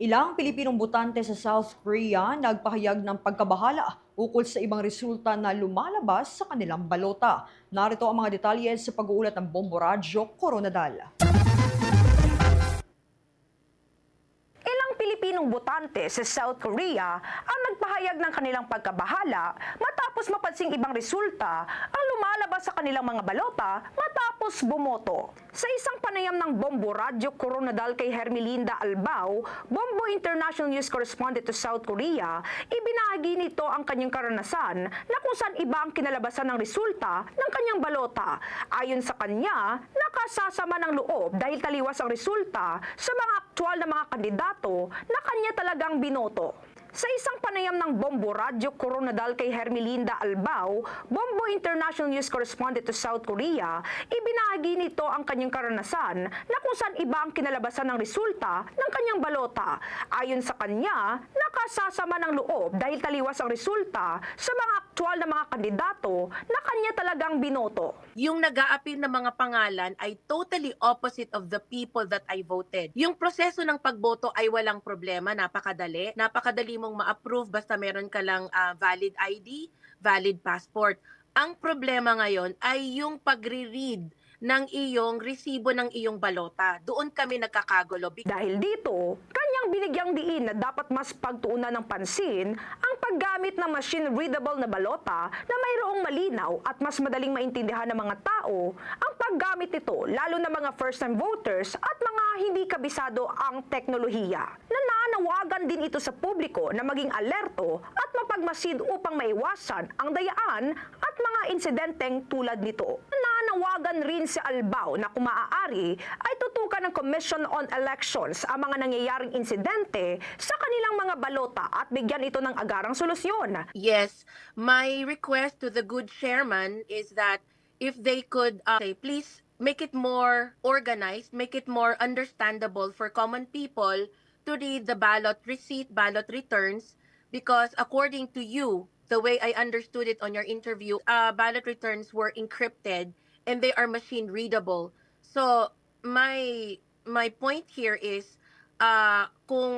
Ilang Pilipinong botante sa South Korea nagpahayag ng pagkabahala ukol sa ibang resulta na lumalabas sa kanilang balota. Narito ang mga detalye sa pag-uulat ng Bombo Radyo Coronadal. Ilang Pilipinong botante sa South Korea ang nagpahayag ng kanilang pagkabahala matapos mapansing ibang resulta ang lumalabas sa kanilang mga balota matapos bumoto. Sa isang panayam ng Bombo Radyo Coronadal kay Hermelinda Albao, Bombo International News Correspondent to South Korea, ibinahagi nito ang kanyang karanasan na kung saan iba ang kinalabasan ng resulta ng kanyang balota. Ayon sa kanya, nakasasama ng loob dahil taliwas ang resulta sa mga aktual na mga kandidato na kanya talagang binoto. Sa isang panayam ng Bombo Radyo Coronadal kay Hermelinda Albao, Bombo International News Correspondent to South Korea, ibinahagi nito ang kanyang karanasan na kung saan iba ang kinalabasan ng resulta ng kanyang balota. Ayon sa kanya, nakasasama ng loob dahil taliwas ang resulta sa mga aktual na mga kandidato na kanya talagang binoto. yung nag na mga pangalan ay totally opposite of the people that I voted. Yung proseso ng pagboto ay walang problema, napakadali. Napakadali mong ma-approve basta meron ka lang ah, valid ID, valid passport. Ang problema ngayon ay yung pagre-read ng iyong resibo ng iyong balota. Doon kami nagkakagulo. Dahil dito, kanyang binigyang diin na dapat mas pagtuunan ng pansin ang paggamit ng machine-readable na balota na mayroong malinaw at mas madaling maintindihan ng mga tao ang paggamit nito lalo na mga first-time voters at mga hindi kabisado ang teknolohiya. Nananawagan din ito sa publiko na maging alerto at mapagmasid upang maiwasan ang dayaan at mga insidenteng tulad nito. Nananawagan rin si Albao na kung maaari ay tutukan ng Commission on Elections ang mga nangyayaring insidente sa kanilang mga balota at bigyan ito ng agarang solusyon. Yes, my request to the good chairman is that if they could uh, say, please make it more organized, make it more understandable for common people to read the ballot receipt, ballot returns, because according to you, the way I understood it on your interview, uh, ballot returns were encrypted and they are machine readable. So my my point here is uh, kung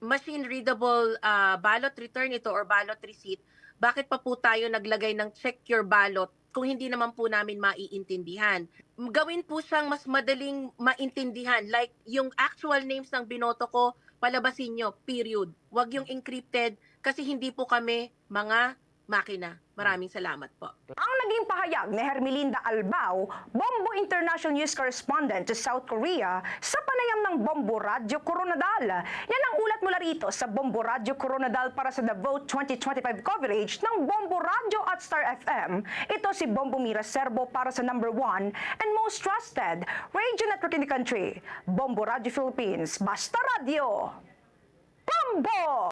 machine readable uh, ballot return ito or ballot receipt, bakit pa po tayo naglagay ng check your ballot kung hindi naman po namin maiintindihan? Gawin po siyang mas madaling maintindihan. Like yung actual names ng binoto ko, palabasin nyo, period. Huwag yung encrypted kasi hindi po kami mga makina. Maraming salamat po. Ang naging pahayag ni Hermelinda Albao, Bombo International News Correspondent to South Korea, sa panayam ng Bombo Radyo Coronadal. Yan ang ulat mula rito sa Bombo Radyo Coronadal para sa The Vote 2025 coverage ng Bombo Radyo at Star FM. Ito si Bombo Mira Serbo para sa number one and most trusted radio network in the country, Bombo Radyo Philippines. Basta Radio! Bombo!